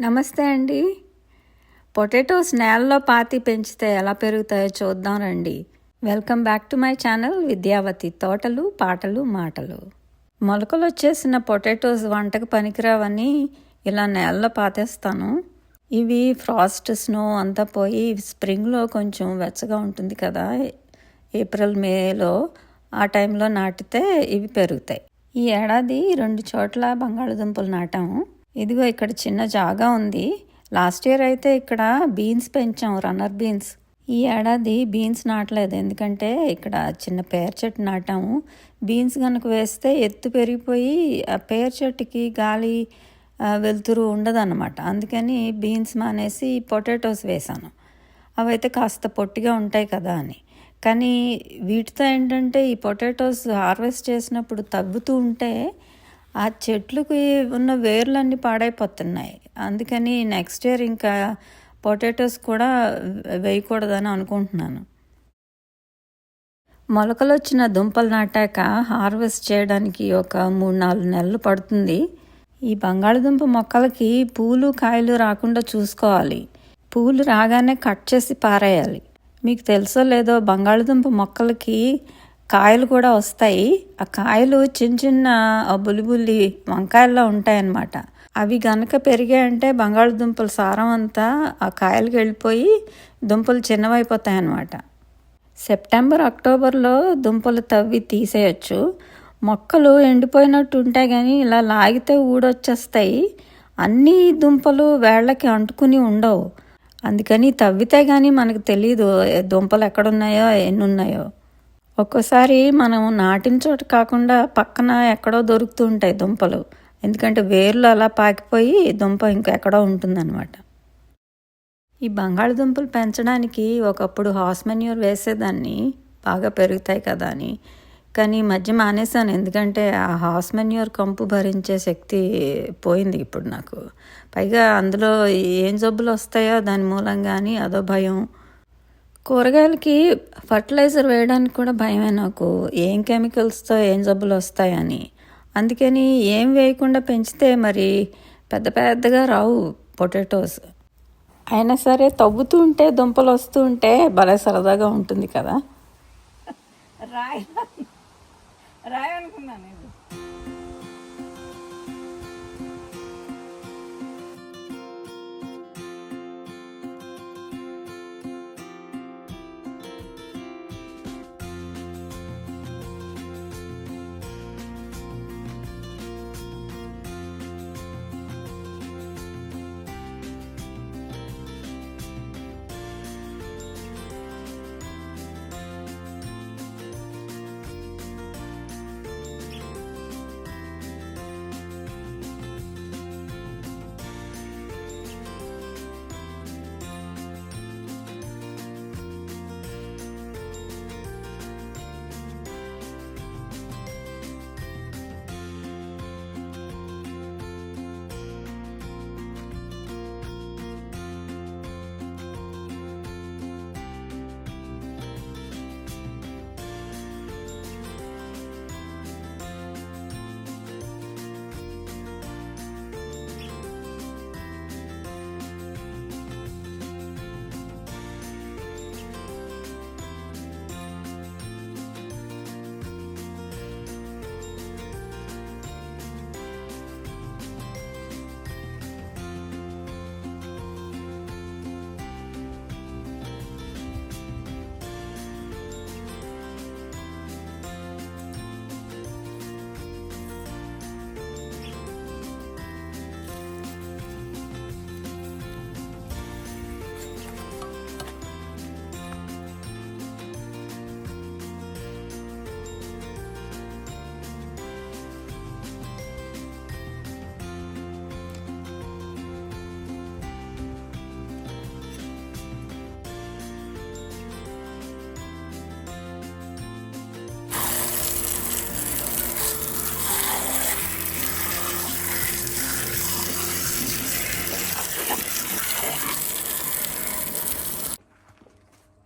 నమస్తే అండి. పొటాటోస్ నేలలో పాతి పెంచితే ఎలా పెరుగుతాయో చూద్దాం రండి. Welcome back to my channel Vidyavathi తోటలు పాటలు మాటలు. మొలకలు వచ్చేసిన పొటాటోస్ వంటకు పనికిరావని ఇలా నేలలో పాతేస్తాను. ఇవి ఫ్రాస్ట్ స్నో అంతా పోయి స్ప్రింగ్లో కొంచెం వెచ్చగా ఉంటుంది కదా. ఏప్రిల్ మేలో ఆ టైంలో నాటితే ఇవి పెరుగుతాయి. ఈ ఏడాది రెండు చోట్ల బంగాళదుంపలు నాటాము. ఇదిగో ఇక్కడ చిన్న జాగా ఉంది. లాస్ట్ ఇయర్ అయితే ఇక్కడ బీన్స్ పెంచాం రన్నర్ బీన్స్. ఈ ఏడాది బీన్స్ నాటలేదు. ఎందుకంటే ఇక్కడ చిన్న పేర చెట్టు నాటాము. బీన్స్ కనుక వేస్తే ఎత్తు పెరిగిపోయి ఆ పేర చెట్టుకి గాలి వెలుతురు ఉండదన్నమాట. అందుకని బీన్స్ మానేసి పొటాటోస్ వేసాను. అవైతే కాస్త పొట్టిగా ఉంటాయి కదా అని. కానీ వీటితో ఏంటంటే ఈ పొటాటోస్ హార్వెస్ట్ చేసినప్పుడు తగ్గుతూ ఉంటే ఆ చెట్లుకి ఉన్న వేర్లన్నీ పాడైపోతున్నాయి. అందుకని నెక్స్ట్ ఇయర్ ఇంకా పొటాటోస్ కూడా వేయకూడదని అనుకుంటున్నాను. మొలకలు వచ్చిన దుంపలు నాటాక హార్వెస్ట్ చేయడానికి ఒక మూడు నాలుగు నెలలు పడుతుంది. ఈ బంగాళదుంప మొక్కలకి పూలు కాయలు రాకుండా చూసుకోవాలి. పూలు రాగానే కట్ చేసి పారేయాలి. మీకు తెలుసో లేదో బంగాళదుంప మొక్కలకి కాయలు కూడా వస్తాయి. ఆ కాయలు చిన్న చిన్న బులిబుల్లి వంకాయల్లో ఉంటాయన్నమాట. అవి గనక పెరిగాయంటే బంగాళదుంపల సారం అంతా ఆ కాయలకి వెళ్ళిపోయి దుంపలు చిన్నవైపోతాయి అన్నమాట సెప్టెంబర్ అక్టోబర్లో దుంపలు తవ్వి తీసేయచ్చు. మొక్కలు ఎండిపోయినట్టు ఉంటాయి కానీ ఇలా లాగితే ఊడొచ్చేస్తాయి. అన్ని దుంపలు వేళ్ళకి అంటుకుని ఉండవు. అందుకని తవ్వితే కానీ మనకు తెలియదు దుంపలు ఎక్కడున్నాయో ఎన్ని ఉన్నాయో ఒక్కోసారి మనం నాటిన చోట కాకుండా పక్కన ఎక్కడో దొరుకుతూ ఉంటాయి దుంపలు. ఎందుకంటే వేర్లు అలా పాకిపోయి దుంప ఇంకెక్కడో ఉంటుందన్నమాట. ఈ బంగాళదుంపలు పెంచడానికి ఒకప్పుడు హాస్ మెన్యూర్ వేసేదాన్ని బాగా పెరుగుతాయి కదా అని. కానీ ఈ మధ్య మానేశాను. ఎందుకంటే ఆ హాస్ మెన్యూర్ కంపు భరించే శక్తి పోయింది ఇప్పుడు నాకు. పైగా అందులో ఏం జబ్బులు వస్తాయో దాని మూలంగా అని అదో భయం కూరగాయలకి ఫర్టిలైజర్ వేయడానికి కూడా భయమే నాకు. ఏం కెమికల్స్తో ఏం జబ్బులు వస్తాయని. అందుకని ఏం వేయకుండా పెంచితే మరి పెద్ద పెద్దగా రావు పొటాటోస్ అయినా సరే తవ్వుతూ ఉంటే దుంపలు వస్తూ ఉంటే భలే సరదాగా ఉంటుంది కదా. రాయ రాయనుకున్నాను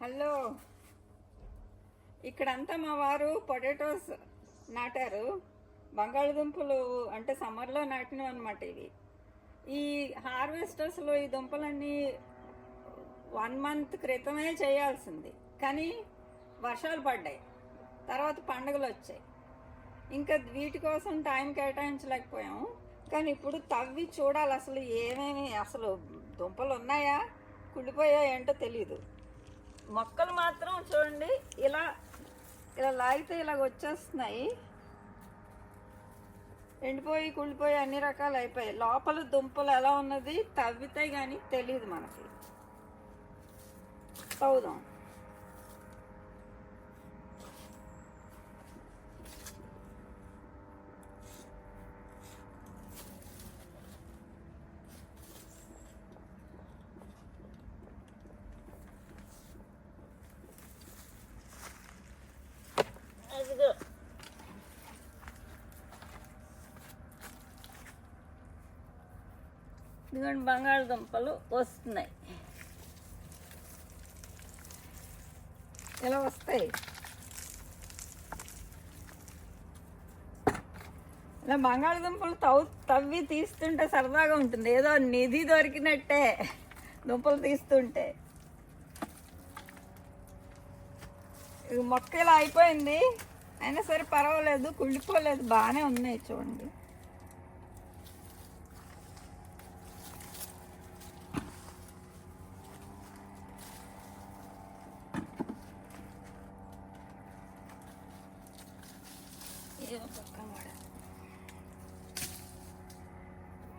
హలో. ఇక్కడంతా మా వారు పొటాటోస్ నాటారు. బంగాళదుంపలు అంటే సమ్మర్లో నాటినవి అనమాట ఇవి. ఈ హార్వెస్టర్స్లో ఈ దుంపలన్నీ వన్ మంత్ క్రితమే చేయాల్సింది. కానీ వర్షాలు పడ్డాయి. తర్వాత పండుగలు వచ్చాయి. ఇంకా వీటి కోసం టైం కేటాయించలేకపోయాము. కానీ ఇప్పుడు తవ్వి చూడాలి అసలు ఏమేమి అసలు దుంపలు ఉన్నాయా కుళ్ళిపోయా ఏంటో తెలీదు. మొక్కలు మాత్రం చూడండి ఇలా ఇలా లాగితే ఇలాగ వచ్చేస్తున్నాయి. ఎండిపోయి కుళ్ళిపోయి అన్ని రకాలు అయిపోయాయి. లోపల దుంపలు ఎలా ఉన్నది తవ్వితే కానీ తెలియదు మనకి. తవ్వుదాం ఇదిగోండి బంగాళదుంపలు వస్తున్నాయి. ఇలా వస్తాయి? ఇలా బంగాళదుంపలు తవ్వు తవ్వి తీస్తుంటే సరదాగా ఉంటుంది. ఏదో నిధి దొరికినట్టే దుంపలు తీస్తుంటే. ఇది మొక్క ఇలా అయిపోయింది. అయినా సరే పర్వాలేదు కుళ్ళిపోలేదు. బాగానే ఉన్నాయి చూడండి ఏదో పక్కన పడ.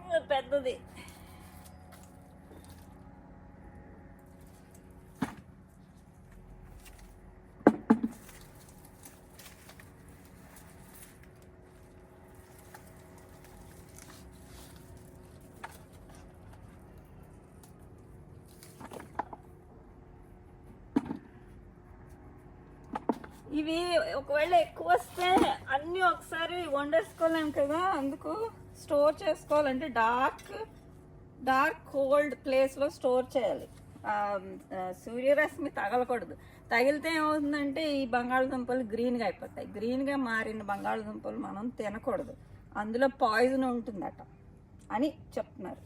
ఇది పెద్దది. ఇవి ఒకవేళ ఎక్కువ వస్తే అన్నీ ఒకసారి వండేసుకోలేం కదా అందుకు స్టోర్ చేసుకోవాలంటే డార్క్ డార్క్ కోల్డ్ ప్లేస్లో స్టోర్ చేయాలి. సూర్యరశ్మి తగలకూడదు. తగిలితే ఏమవుతుందంటే ఈ బంగాళదుంపలు గ్రీన్గా అయిపోతాయి. గ్రీన్గా మారిన బంగాళదుంపలు మనం తినకూడదు. అందులో పాయిజన్ ఉంటుందట అని చెప్తున్నారు.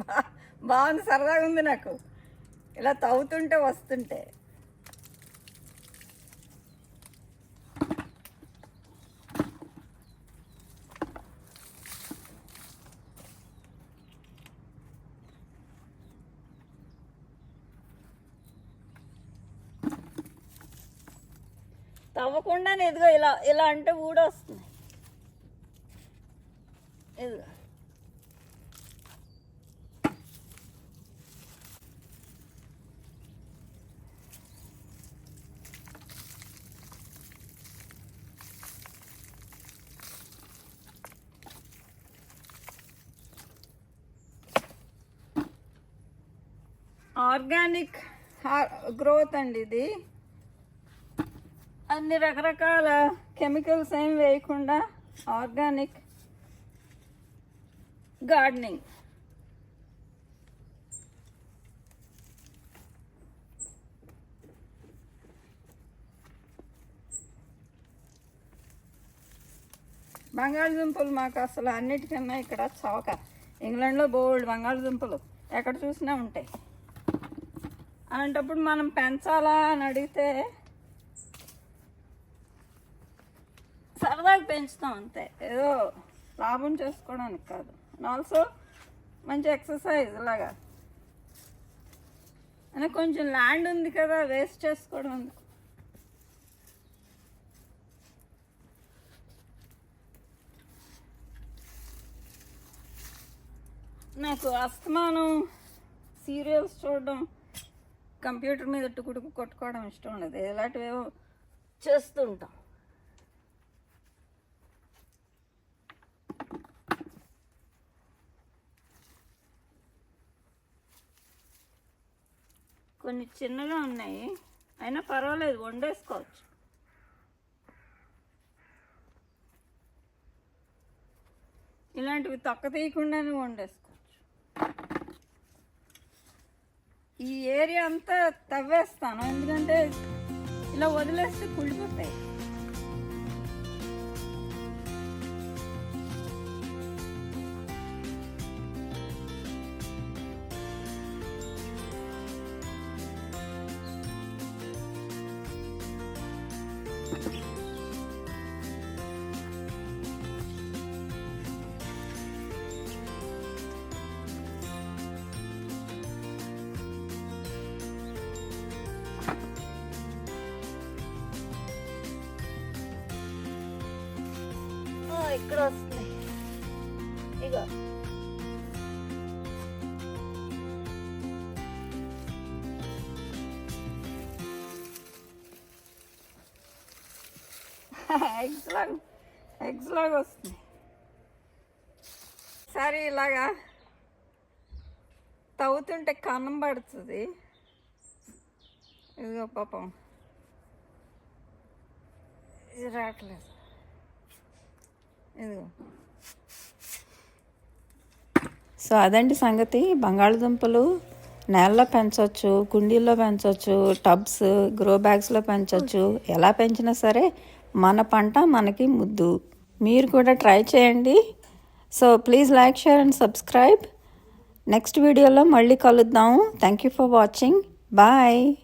బా- బాగుంది సరదాగా ఉంది నాకు. ఇలా తవ్వుతుంటే వస్తుంటే. తవ్వకుండానే ఇదిగో ఇలా ఇలా అంటే ఊడొస్తుంది ఇదిగో ఆర్గానిక్ గ్రోత్ అండి ఇది. అన్ని రకరకాల కెమికల్స్ ఏం వేయకుండా ఆర్గానిక్ గార్డెనింగ్. బంగాళదుంపలు మాకు అసలు అన్నిటికన్నా ఇక్కడ చౌక ఇంగ్లాండ్లో బోల్డ్ బంగాళదుంపలు ఎక్కడ చూసినా ఉంటాయి. అలాంటప్పుడు మనం పెంచాలా అని అడిగితే సరదాగా పెంచుతాం అంతే. ఏదో లాభం చేసుకోవడానికి కాదు. ఆల్సో మంచి ఎక్సర్సైజ్ లాగా. అని కొంచెం ల్యాండ్ ఉంది కదా వేస్ట్ చేసుకోవడం ఎందుకు? నాకు అస్తమానం సీరియల్స్ చూడడం కంప్యూటర్ మీద టుకుడుకు కొట్టుకోవడం ఇష్టం ఉండదు. ఇలాంటివేమో చేస్తుంటాం. కొన్ని చిన్నగా ఉన్నాయి. అయినా పర్వాలేదు వండేసుకోవచ్చు. ఇలాంటివి తొక్క తీయకుండానే వండేస్తాం ఈ ఏరియా అంతా తవ్వేస్తాను. ఎందుకంటే ఇలా వదిలేస్తే కుళ్ళిపోతాయి. ఇక్కడ వస్తున్నాయి. ఇగో. ఎగ్స్ లాగా ఎగ్స్ లాగా వస్తున్నాయి. సరే ఇలాగా తవ్వుతుంటే కన్నం పడుతుంది. ఇదిగో పాపం. ఇది రావట్లేదు. ఇదిగో. సో అదండి సంగతి. బంగాళదుంపలు నేలలో పెంచవచ్చు కుండీల్లో పెంచవచ్చు టబ్స్ గ్రో బ్యాగ్స్లో పెంచవచ్చు ఎలా పెంచినా సరే మన పంట మనకి ముద్దు. మీరు కూడా ట్రై చేయండి. So please like share and subscribe. Next వీడియోలో మళ్ళీ కలుద్దాము thank you for watching. Bye.